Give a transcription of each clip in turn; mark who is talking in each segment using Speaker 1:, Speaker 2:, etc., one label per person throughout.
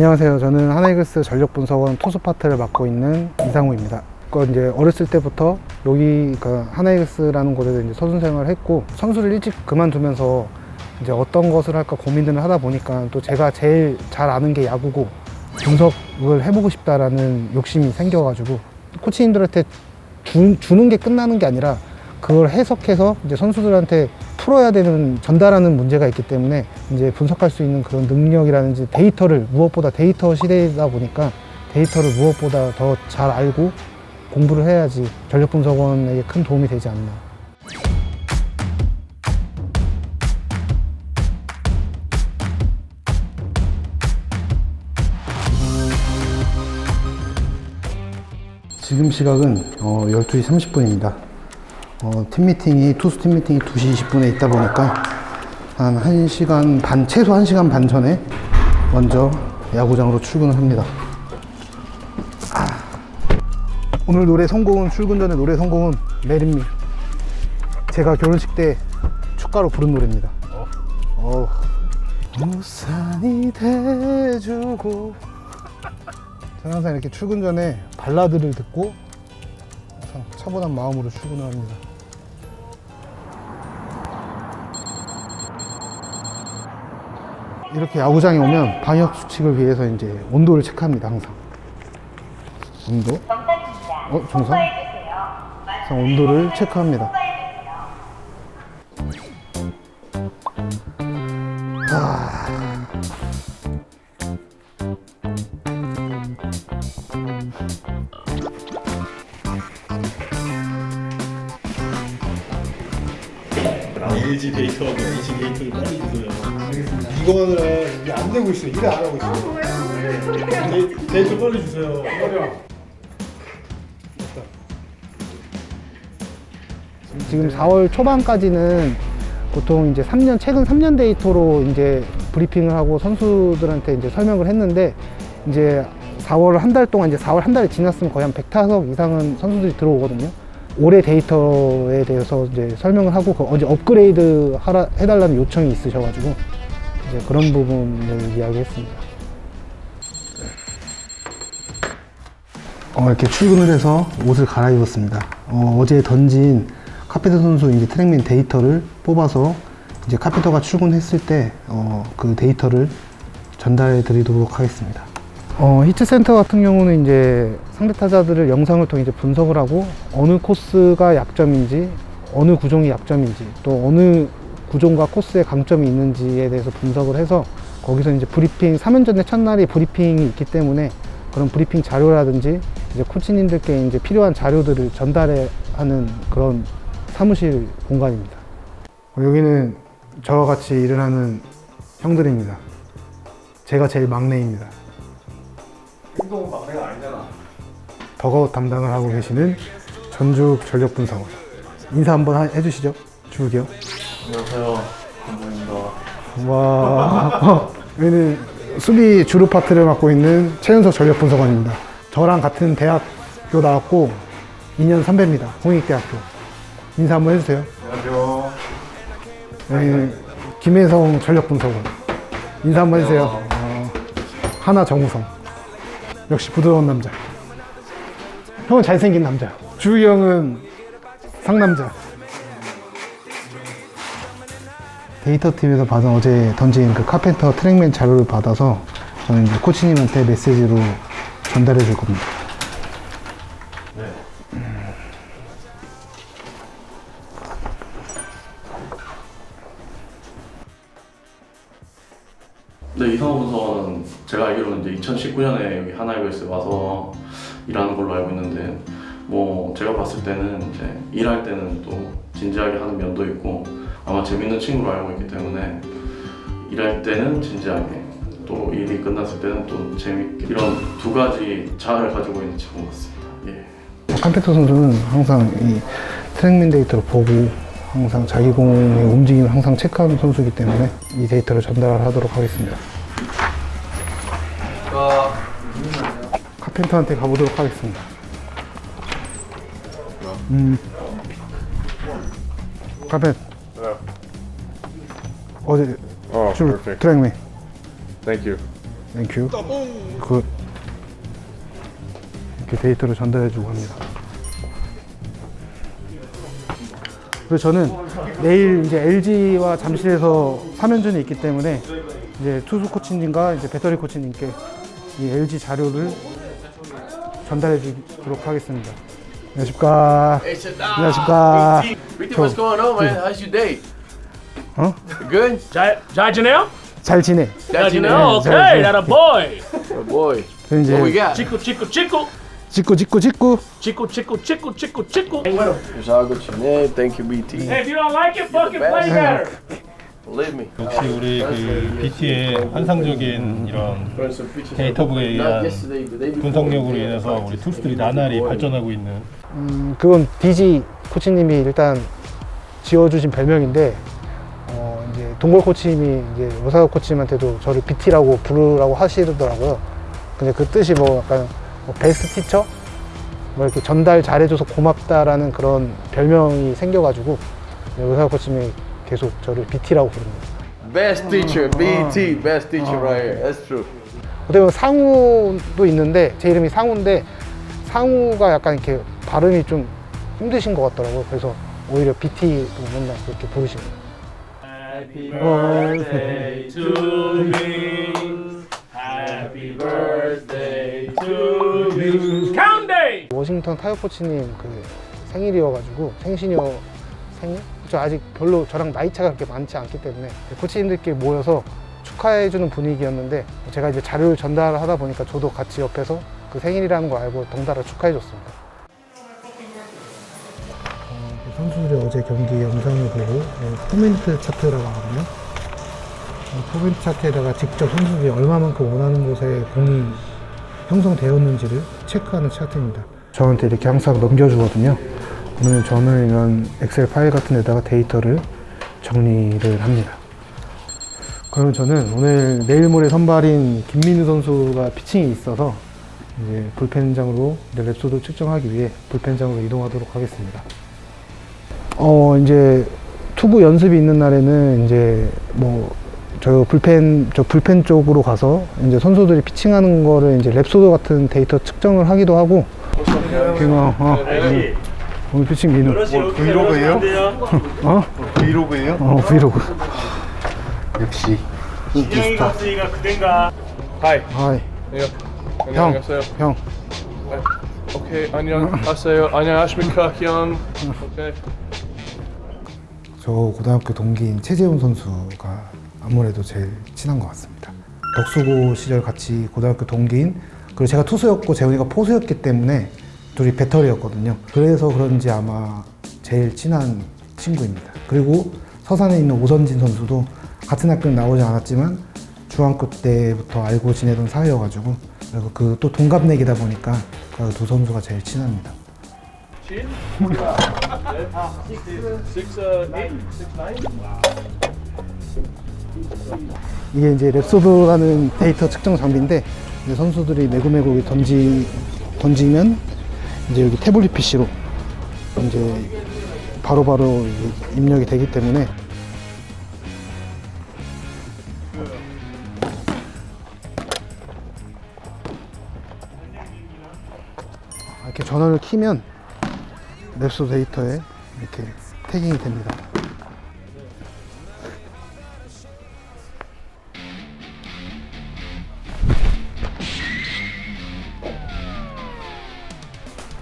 Speaker 1: 안녕하세요. 저는 하나이글스 전력 분석원 투수 파트를 맡고 있는 이상우입니다. 그 이제 어렸을 때부터 여기 그 하나이글스라는 곳에서 이제 선수 생활을 했고 선수를 일찍 그만두면서 이제 어떤 것을 할까 고민을 하다 보니까 또 제가 제일 잘 아는 게 야구고 분석을 해보고 싶다라는 욕심이 생겨가지고 코치님들한테 주, 주는 게 끝나는 게 아니라 그걸 해석해서 이제 선수들한테 풀어야 되는 전달하는 문제가 있기 때문에 이제 분석할 수 있는 그런 능력이라든지 데이터를 무엇보다 데이터 시대이다 보니까 데이터를 무엇보다 더 잘 알고 공부를 해야지 전력 분석원에게 큰 도움이 되지 않나. 지금 시각은 어, 12시 30분입니다. 어, 팀 미팅이, 투수 팀 미팅이 2시 20분에 있다 보니까 한 1시간 반, 최소 1시간 반 전에 먼저 야구장으로 출근을 합니다. 아. 오늘 노래 성공은 출근 전에 노래 성공은 메린미. 제가 결혼식 때 축가로 부른 노래입니다. 어. 우산이 돼주고 저는 항상 이렇게 출근 전에 발라드를 듣고 항상 차분한 마음으로 출근을 합니다. 이렇게 야구장에 오면 방역 수칙을 위해서 이제 온도를 체크합니다 항상. 온도? 어 정상? 항상 온도를 체크합니다.
Speaker 2: LG 데이터하고 NC 데이터를 빨리 주세요.
Speaker 3: 이거는 이게 안 되고 있어. 일을 안 하고 있어.
Speaker 2: 데, 데이터 빨리 주세요.
Speaker 1: 지금 4월 초반까지는 보통 이제 3년 최근 3년 데이터로 이제 브리핑을 하고 선수들한테 이제 설명을 했는데 이제 4월 한 달 동안 이제 4월 한 달이 지났으면 거의 한 100타석 이상은 선수들이 들어오거든요. 올해 데이터에 대해서 이제 설명을 하고 그 언제 업그레이드 하라 해달라는 요청이 있으셔가지고 이제 그런 부분을 이야기했습니다. 어, 이렇게 출근을 해서 옷을 갈아입었습니다. 어, 어제 던진 카페터 선수 이제 트랙맨 데이터를 뽑아서 이제 카페터가 출근했을 때, 어, 그 데이터를 전달해 드리도록 하겠습니다. 어, 히트센터 같은 경우는 이제 상대 타자들을 영상을 통해 이제 분석을 하고 어느 코스가 약점인지, 어느 구종이 약점인지, 또 어느 구종과 코스에 강점이 있는지에 대해서 분석을 해서 거기서 이제 브리핑, 3연전의 첫날이 브리핑이 있기 때문에 그런 브리핑 자료라든지 이제 코치님들께 이제 필요한 자료들을 전달해 하는 그런 사무실 공간입니다. 어, 여기는 저와 같이 일을 하는 형들입니다. 제가 제일 막내입니다.
Speaker 3: 행동은 막내가 아니잖아.
Speaker 1: 더가웃 담당을 하고 계시는 전죽 전력 분석원. 인사 한번 하- 해주시죠. 주욱이요.
Speaker 2: 안녕하세요. 감사합니다.
Speaker 1: 와. 여기는 수비 주루 파트를 맡고 있는 최윤석 전력 분석원입니다. 저랑 같은 대학교 나왔고 2년 선배입니다. 홍익대학교. 인사 한번 해주세요.
Speaker 3: 안녕하세요.
Speaker 1: 여기는 김혜성 전력 분석원. 인사 한번 해주세요. 어, 하나 정우성. 역시 부드러운 남자. 형은 잘생긴 남자. 주희 형은 상남자. 데이터 팀에서 받은 어제 던진 그 카펜터 트랙맨 자료를 받아서 저는 이제 코치님한테 메시지로 전달해 줄 겁니다.
Speaker 4: 봤을 때는 이제 일할 때는 또 진지하게 하는 면도 있고 아마 재밌는 친구로 알고 있기 때문에 일할 때는 진지하게 또 일이 끝났을 때는 또 재밌게 이런 두 가지 자아를 가지고 있는 친구 같습니다. 예.
Speaker 1: 칸페터 선수는 항상 이 트랙맨 데이터를 보고 항상 자기 공의 움직임을 항상 체크하는 선수이기 때문에 이 데이터를 전달하도록 하겠습니다. 카펜터한테 가보도록 하겠습니다. 음. 카펜. 어제
Speaker 5: Oh,
Speaker 1: 줄
Speaker 5: perfect.
Speaker 1: 트랙맨.
Speaker 5: Thank you.
Speaker 1: 땡큐. 그 이렇게 데이터를 전달해주고 합니다. 그리고 저는 내일 이제 LG와 잠실에서 3연전이 있기 때문에 이제 투수 코치님과 이제 배터리 코치님께 이 LG 자료를 전달해 주도록 하겠습니다. 안녕하십니까. Hey, Shaddai. 안녕하십니까.
Speaker 5: Ricky, what's going on, man? How's your day?
Speaker 1: 어?
Speaker 5: Good?
Speaker 6: 잘, 잘 지내요?
Speaker 1: 잘 지내.
Speaker 6: 잘 지내요? 오케이, 잘
Speaker 1: 지내.
Speaker 6: that a boy.
Speaker 5: Oh, boy.
Speaker 1: 그
Speaker 5: What we
Speaker 1: 이제
Speaker 5: got?
Speaker 6: 치쿠 치쿠 치쿠
Speaker 1: 찍고 찍고 찍고
Speaker 6: 치쿠 치쿠 치쿠 치쿠 치쿠.
Speaker 5: If It's all good, your name. Thank you, BT.
Speaker 6: Hey, if you don't like it, fucking play better.
Speaker 5: Believe me.
Speaker 2: 역시 우리 그 BT의 환상적인 이런 데이터부에
Speaker 5: Not
Speaker 2: 의한
Speaker 5: yesterday, but day before.
Speaker 2: 분석력으로 인해서 우리 투수들이 나날이 발전하고 있는
Speaker 1: 음, 그건 디지 코치님이 일단 지어주신 별명인데 어, 이제 동걸 코치님이 이제 오사카 코치님한테도 저를 BT라고 부르라고 하시더라고요. 근데 그 뜻이 뭐 약간 뭐 베스트 티처 뭐 이렇게 전달 잘해줘서 고맙다라는 그런 별명이 생겨가지고 오사카 코치님이 계속 저를 BT라고 부릅니다.
Speaker 5: Best teacher, BT. Best teacher right here. That's true.
Speaker 1: 어떻게 보면 상우도 있는데 제 이름이 상우인데 상우가 약간 이렇게 발음이 좀 힘드신 것 같더라고요. 그래서 오히려 BT로 맨날 그렇게 부르시고
Speaker 6: Happy birthday to me. Happy birthday to you. Count day.
Speaker 1: 워싱턴 타이어 코치님 그 생일이어가지고 생신이어 생일? 저 아직 별로 저랑 나이 차가 그렇게 많지 않기 때문에 코치님들끼리 모여서 축하해주는 분위기였는데 제가 이제 자료를 전달하다 보니까 저도 같이 옆에서 그 생일이라는 걸 알고 덩달아 축하해 줬습니다. 그 선수들의 어제 경기 영상을 보고 코멘트 차트라고 하거든요. 코멘트 차트에다가 직접 선수들이 얼마만큼 원하는 곳에 공이 형성되었는지를 체크하는 차트입니다. 저한테 이렇게 항상 넘겨주거든요. 그러면 저는 이런 엑셀 파일 같은 데다가 데이터를 정리를 합니다. 그러면 저는 오늘 내일 모레 선발인 김민우 선수가 피칭이 있어서 이제 불펜장으로 이제 랩소도 측정하기 위해 불펜장으로 이동하도록 하겠습니다. 어 이제 투구 연습이 있는 날에는 이제 뭐 저 불펜 저 불펜 쪽으로 가서 이제 선수들이 피칭하는 거를 이제 랩소드 같은 데이터 측정을 하기도 하고 김아 어, 오늘, 오늘 피칭 민우
Speaker 3: 브이로그예요?
Speaker 1: 어?
Speaker 3: 브이로그예요?
Speaker 1: 어 브이로그
Speaker 3: 역시
Speaker 6: 갔으니까 그댄가.
Speaker 1: 하이
Speaker 7: 네,
Speaker 1: 형,
Speaker 7: 안녕하세요.
Speaker 1: 형
Speaker 7: 오케이, 안녕하세요. 안녕하십니까, 형. 오케이.
Speaker 1: 저 고등학교 동기인 최재훈 선수가 아무래도 제일 친한 것 같습니다. 덕수고 시절 같이 고등학교 동기인 그리고 제가 투수였고 재훈이가 포수였기 때문에 둘이 배터리였거든요. 그래서 그런지 아마 제일 친한 친구입니다. 그리고 서산에 있는 오선진 선수도 같은 학교는 나오지 않았지만 중학교 때부터 알고 지내던 사이여가지고 그리고 그 또 동갑내기다 보니까 그 두 선수가 제일 친합니다.
Speaker 7: Six, uh, eight, six, nine.
Speaker 1: 이게 이제 랩소드라는 데이터 측정 장비인데 이제 선수들이 매구매구 던지 던지면 이제 여기 태블릿 PC로 이제 바로바로 이제 입력이 되기 때문에 전원을 키면 랩소 데이터에 이렇게 태깅이 됩니다.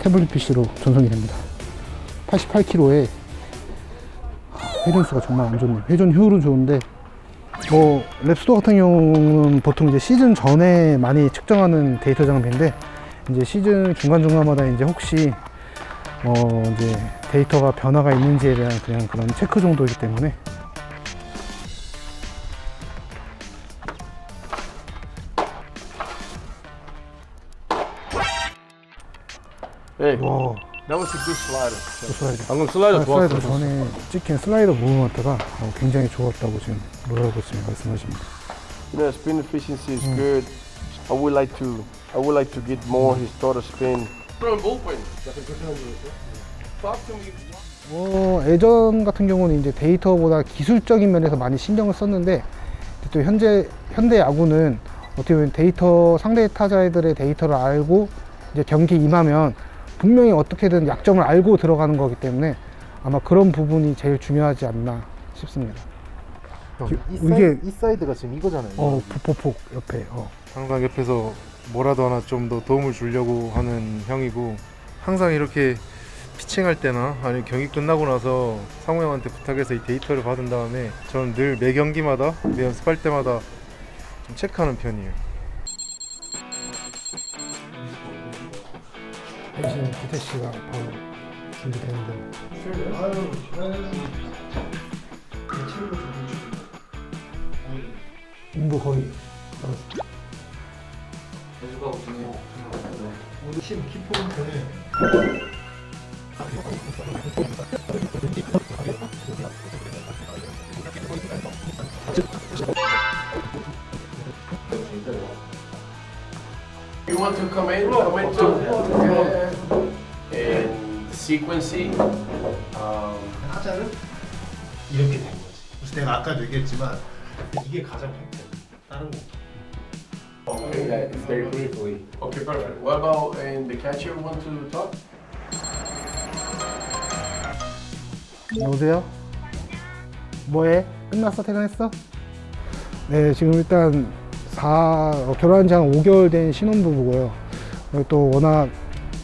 Speaker 1: 태블릿 PC로 전송이 됩니다. 88kg에 회전수가 정말 안 좋네요. 회전 효율은 좋은데 뭐 랩스토어 같은 경우는 보통 이제 시즌 전에 많이 측정하는 데이터 장비인데 이제 시즌 중간 중간마다 이제 혹시 뭐 이제 데이터가 변화가 있는지에 대한 그냥 그런 체크 정도이기 때문에
Speaker 5: Hey,
Speaker 1: 와
Speaker 7: That was a good slider.
Speaker 1: 슬라이더
Speaker 7: 방금 슬라이더
Speaker 1: 아, 슬라이더. 전에 찍힌 슬라이더 무브먼트가 어, 굉장히 좋았다고 지금 뭐라고 지금 말씀하십니다.
Speaker 5: you know, spin efficiency is good. I would like to, I would like to get more his total spin. Me.
Speaker 1: 어, 예전 같은 경우는 이제 데이터보다 기술적인 면에서 많이 신경을 썼는데 또 현재 현대 야구는 어떻게 보면 데이터 상대 타자들의 데이터를 알고 이제 경기 임하면 분명히 어떻게든 약점을 알고 들어가는 거기 때문에 아마 그런 부분이 제일 중요하지 않나 싶습니다.
Speaker 3: 이, 사이드가 지금 이거잖아요.
Speaker 1: 어, 폭폭폭 옆에. 어.
Speaker 3: 항상 옆에서 뭐라도 하나 좀 더 도움을 주려고 하는 형이고 항상 이렇게 피칭할 때나 아니면 경기 끝나고 나서 상호 형한테 부탁해서 이 데이터를 받은 다음에 저는 늘 매 경기마다 매 연습할 때마다 좀 체크하는 편이에요.
Speaker 1: 대신 기태 씨가 바로 준비되는데. 뭐 거의.
Speaker 5: You want to come in? Come in too. And sequencing. Um,
Speaker 8: 타자는 이렇게 된 거지. 그래서 내가 아까도 얘기했지만 이게 가장 팩트. 다른 거.
Speaker 5: okay, that very briefly. Okay, perfect. What about and the catcher want to talk?
Speaker 1: 여보세요? 뭐해? 끝났어? 퇴근했어? 네, 지금 일단 4, 어, 결혼한 지 한 5개월 된 신혼부부고요. 그리고 또 워낙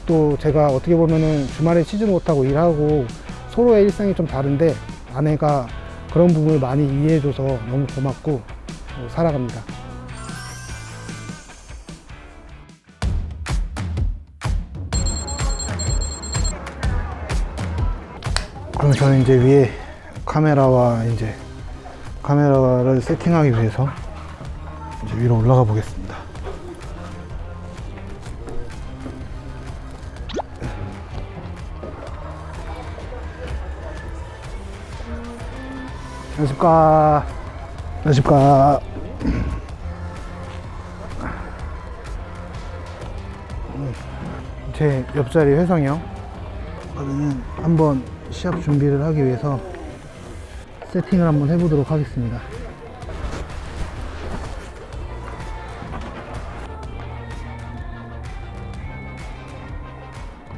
Speaker 1: 또 제가 어떻게 보면은 주말에 쉬지 못하고 일하고 서로의 일상이 좀 다른데 아내가 그런 부분을 많이 이해해줘서 너무 고맙고 어, 살아갑니다. 그럼 저는 이제 위에 카메라와 이제 카메라를 세팅하기 위해서 이제 위로 올라가 보겠습니다. 안녕하십니까. 안녕하십니까. 제 옆자리 회성이 형. 그러면 한번 시합 준비를 하기 위해서 세팅을 한번 해보도록 하겠습니다.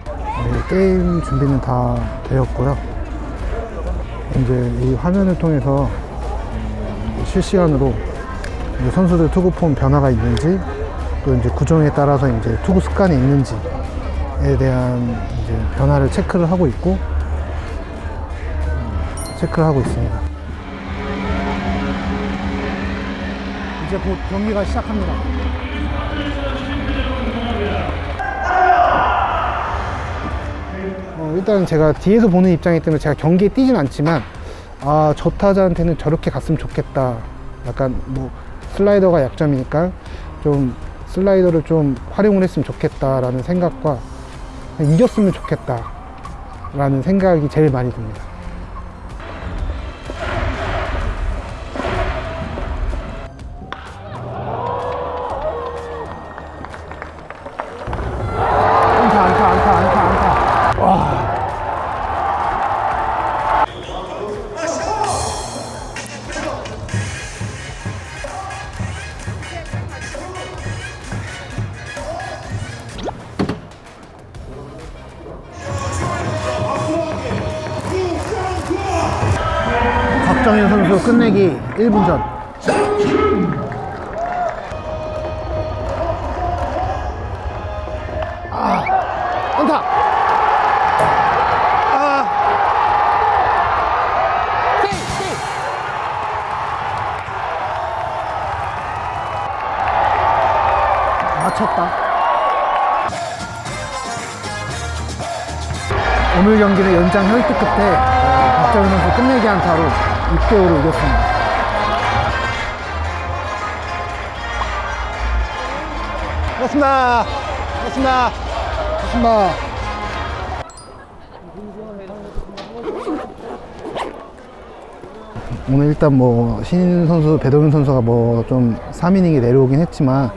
Speaker 1: 네, 게임 준비는 다 되었고요. 이제 이 화면을 통해서 실시간으로 선수들 투구 폼 변화가 있는지 또 이제 구종에 따라서 이제 투구 습관이 있는지에 대한 이제 변화를 체크를 하고 있고 체크를 하고 있습니다. 이제 곧 경기가 시작합니다. 어, 일단 제가 뒤에서 보는 입장이기 때문에 제가 경기에 뛰진 않지만 아, 저 타자한테는 저렇게 갔으면 좋겠다. 약간 뭐 슬라이더가 약점이니까 좀 슬라이더를 좀 활용을 했으면 좋겠다라는 생각과 이겼으면 좋겠다라는 생각이 제일 많이 듭니다. 박정현 선수 끝내기 1분 전. 아, 안타. 아. 맞췄다. 오늘 경기는 연장 혈투 끝에 어, 박정현 선수 끝내기 한타로 6대5로 이겼습니다. 고맙습니다. 고맙습니다. 고맙습니다. 오늘 일단 뭐 신인 선수 배동현 선수가 뭐 좀 3이닝에 내려오긴 했지만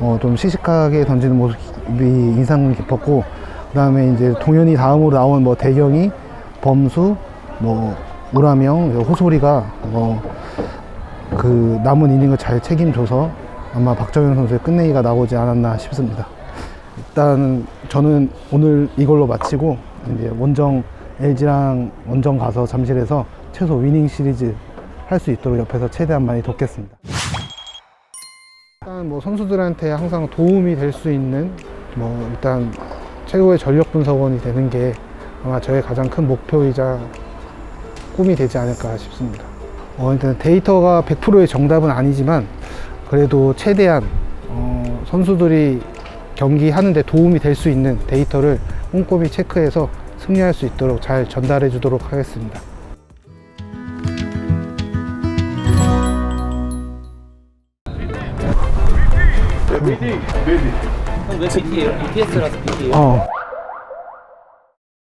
Speaker 1: 어좀 시식하게 던지는 모습이 인상 깊었고 그다음에 이제 동현이 다음으로 나온 뭐 대경이 범수 뭐 우라명 호소리가 뭐그 남은 이닝을 잘 책임져서 아마 박정현 선수의 끝내기가 나오지 않았나 싶습니다. 일단 저는 오늘 이걸로 마치고 이제 원정 LG랑 원정 가서 잠실에서 최소 위닝 시리즈 할 수 있도록 옆에서 최대한 많이 돕겠습니다. 일단 뭐 선수들한테 항상 도움이 될 수 있는 뭐 일단 최고의 전력 분석원이 되는 게 아마 저의 가장 큰 목표이자 꿈이 되지 않을까 싶습니다. 어, 일단 데이터가 100%의 정답은 아니지만 그래도 최대한 어, 선수들이 경기하는데 도움이 될 수 있는 데이터를 꼼꼼히 체크해서 승리할 수 있도록 잘 전달해 주도록 하겠습니다.
Speaker 6: 왜 BT예요? BTS라서 BT예요?
Speaker 1: 어,